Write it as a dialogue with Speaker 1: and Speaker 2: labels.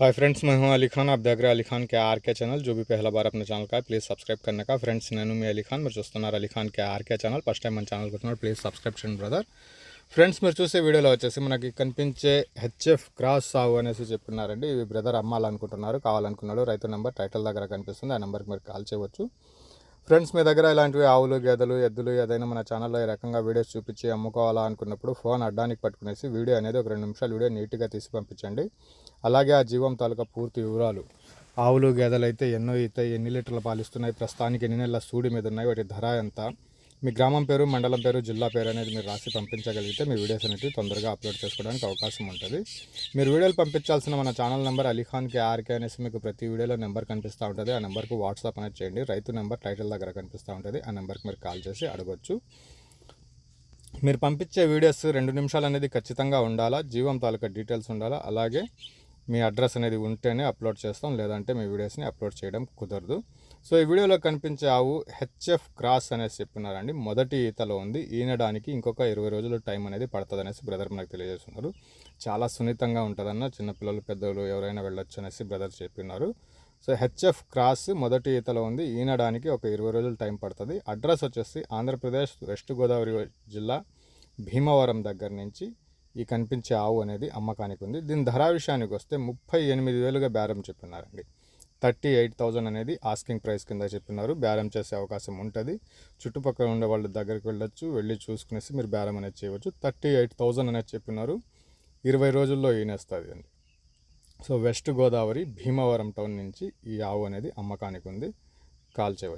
Speaker 1: Hi friends मैं हूं अली खान आप देख रहे हैं अली खान के आर के चैनल जो भी पहला बार अपने ఛానల్ का ప్లీజ్ సబ్స్క్రైబ్ करने का ఫ్రెండ్స్ నేను మీ అలీ ఖాన్ మీరు చూస్తున్నారు Ali Khan K RK channel first time మన ఛానల్ కొట్టున్నారు ప్లీజ్ సబ్స్క్రైబ్ చేయండి బ్రదర్ ఫ్రెండ్స్ మీరు చూసే వీడియోలో వచ్చేసి మనకి కనిపించే హెచ్ఎఫ్ క్రాస్ సాగు అనేసి చెప్తున్నారండి ఇవి బ్రదర్ అమ్మాలనుకుంటున్నారు కావాలనుకున్నాడు రైతు నెంబర్ టైటిల్ దగ్గర కనిపిస్తుంది ఆ నెంబర్కి మీరు కాల్ చేయవచ్చు ఫ్రెండ్స్ మీ దగ్గర ఇలాంటివి ఆవులు గేదెలు ఎద్దులు ఏదైనా మన ఛానల్లో ఈ రకంగా వీడియోస్ చూపించి అమ్ముకోవాలా అనుకున్నప్పుడు ఫోన్ అడ్డానికి పట్టుకునేసి వీడియో అనేది ఒక రెండు నిమిషాలు వీడియో నీట్గా తీసి పంపించండి. అలాగే ఆ జీవం తాలూకా పూర్తి వివరాలు. ఆవులు గేదెలు అయితే ఎన్నో అయితే ఎన్ని లీటర్ల పాలిస్తున్నాయి ప్రస్తుతానికి ఎన్ని నెలల సూడి మీద ఉన్నాయి వాటి ధర ఎంత? మీ గ్రామం పేరు మండలం పేరు జిల్లా పేరు అనేది మీరు రాసి పంపించగలిగితే మీ వీడియోస్ అనేవి తొందరగా అప్లోడ్ చేసుకోవడానికి అవకాశం ఉంటుంది. మీరు వీడియోలు పంపించాల్సిన మన ఛానల్ నెంబర్ అలీఖాన్ కే ఆర్కే అనేసి మీకు ప్రతి వీడియోలో నెంబర్ కనిపిస్తూ ఉంటుంది. ఆ నెంబర్కి వాట్సాప్ అనేది చేయండి. రైతు నెంబర్ టైటిల్ దగ్గర కనిపిస్తూ ఉంటుంది. ఆ నెంబర్కి మీరు కాల్ చేసి అడగొచ్చు. మీరు పంపించే వీడియోస్ రెండు నిమిషాలు అనేది ఖచ్చితంగా ఉండాలా? జీవం తాలూకా డీటెయిల్స్ ఉండాలా? అలాగే మీ అడ్రస్ అనేది ఉంటేనే అప్లోడ్ చేస్తాం లేదంటే మీ వీడియోస్ని అప్లోడ్ చేయడం కుదరదు. సో ఈ వీడియోలో కనిపించే ఆవు హెచ్ఎఫ్ క్రాస్ అనేసి చెప్పినారండి మొదటి ఈతలో ఉంది. ఈనడానికి ఇంకొక ఇరవై రోజులు టైం అనేది పడుతుంది అనేసి బ్రదర్ మనకు తెలియజేస్తున్నారు. చాలా సున్నితంగా ఉంటుందన్న చిన్నపిల్లలు పెద్దలు ఎవరైనా వెళ్ళొచ్చు అనేసి బ్రదర్ చెప్పినారు సో హెచ్ఎఫ్ క్రాస్ మొదటి ఈతలో ఉంది. ఈనడానికి ఒక ఇరవై రోజులు టైం పడుతుంది. అడ్రస్ వచ్చేసి ఆంధ్రప్రదేశ్ వెస్ట్ గోదావరి జిల్లా భీమవరం దగ్గర నుంచి ఈ కనిపించే ఆవు అనేది అమ్మకానికి ఉంది. దీని ధర విషయానికి వస్తే ముప్పై ఎనిమిది వేలుగా బేరం చెప్పినారండి థర్టీ ఎయిట్ థౌజండ్ అనేది ఆస్కింగ్ ప్రైస్ కింద చెప్పినారు బేరం చేసే అవకాశం ఉంటుంది. చుట్టుపక్కల ఉండే వాళ్ళ దగ్గరికి వెళ్ళొచ్చు వెళ్ళి చూసుకునేసి మీరు బేరం అనేది చేయవచ్చు. థర్టీ ఎయిట్ థౌజండ్ అనేది చెప్పినారు ఇరవై రోజుల్లో ఈనేస్తుంది అండి. So west Godavari Bhimavaram town నుంచి ఈ ఆవు అనేది అమ్మకానికి ఉంది. కాల్ చేయవచ్చు.